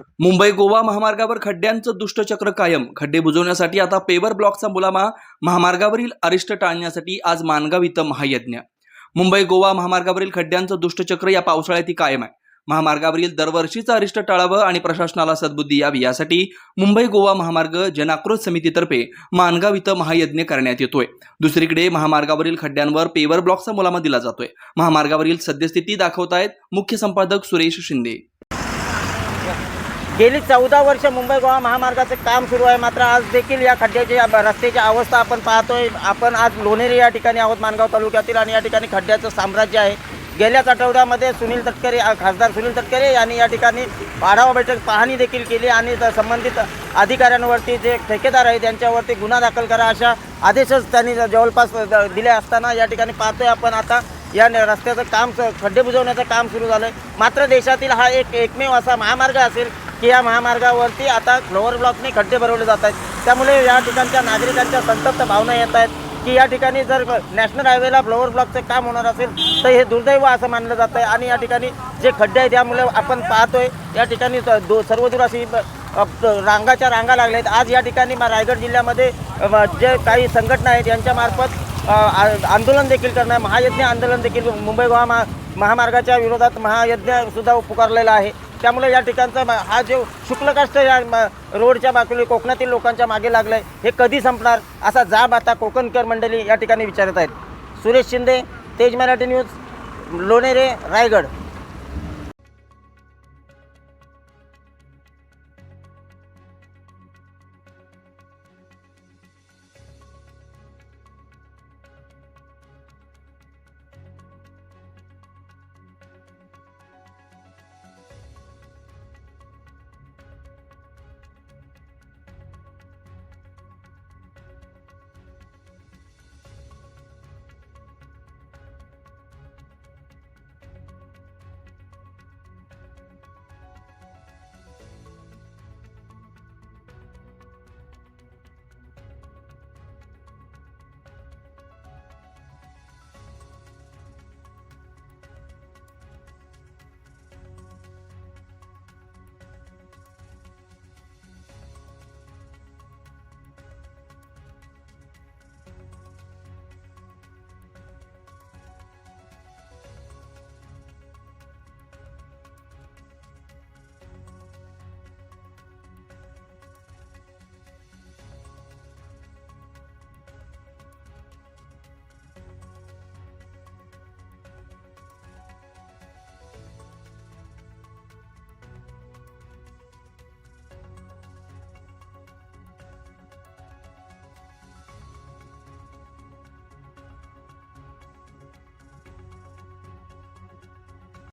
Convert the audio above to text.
मुंबई गोवा महामार्गावर खड्ड्यांचं दुष्टचक्र कायम. खड्डे बुजवण्यासाठी आता पेवर ब्लॉकचा मुलामा महामार्गावरील अरिष्ट टाळण्यासाठी आज मानगाव इथं महायज्ञ. मुंबई गोवा महामार्गावरील खड्ड्यांचं दुष्टचक्र या पावसाळ्यातही कायम आहे. महामार्गावरील दरवर्षीचं अरिष्ट टाळावं आणि प्रशासनाला सद्बुद्धी यावी यासाठी मुंबई गोवा महामार्ग जनाक्रोश समितीतर्फे मानगाव इथं महायज्ञ करण्यात येतोय. दुसरीकडे महामार्गावरील खड्ड्यांवर पेवर ब्लॉकचा मुलामा दिला जातोय. महामार्गावरील सद्यस्थिती दाखवतायत मुख्य संपादक सुरेश शिंदे. गेली चौदा वर्ष मुंबई गोवा महामार्गाचं काम सुरू आहे. मात्र आज देखील या खड्ड्याची रस्त्याची अवस्था आपण पाहतोय. आपण आज लोणेरी या ठिकाणी आहोत मानगाव तालुक्यातील आणि या ठिकाणी खड्ड्याचं साम्राज्य आहे. गेल्याच आठवड्यामध्ये सुनील तटकरे खासदार सुनील तटकरे यांनी या ठिकाणी आढावा बैठक पाहणी देखील केली आणि संबंधित अधिकाऱ्यांवरती जे ठेकेदार आहेत त्यांच्यावरती गुन्हा दाखल करा अशा आदेशच त्यांनी जवळपास दिले असताना या ठिकाणी पाहतोय आपण आता या रस्त्याचं काम स- खड्डे बुजवण्याचं काम सुरू झालं आहे मात्र देशातील हा एक एकमेव असा महामार्ग असेल की या महामार्गावरती आता फ्लोअर ब्लॉकने खड्डे भरवले जात आहेत. त्यामुळे या ठिकाणच्या नागरिकांच्या संतप्त भावना येत आहेत की या ठिकाणी जर नॅशनल हायवेला फ्लोअर ब्लॉकचं काम होणार असेल तर हे दुर्दैव असं मानलं जातं आहे. आणि या ठिकाणी जे खड्डे आहेत त्यामुळे आपण पाहतोय या ठिकाणी स- दो सर्वदूर अशी रांगाच्या रांगा लागल्या आहेत. आज या ठिकाणी मा- रायगड जिल्ह्यामध्ये जे काही संघटना आहेत यांच्यामार्फत आंदोलन देखील करणार महायज्ञ आंदोलन देखील मुंबई गोवा महा महामार्गाच्या विरोधात महायज्ञ सुद्धा पुकारलेला आहे. त्यामुळे या ठिकाणचा हा जो शुक्लकाष्ट या रोडच्या बाजूला कोकणातील लोकांच्या मागे लागलाय हे कधी संपणार असा जाब आता कोकणकर मंडळी या ठिकाणी विचारत आहेत. सुरेश शिंदे तेज मराठी न्यूज लोणेरे रायगड.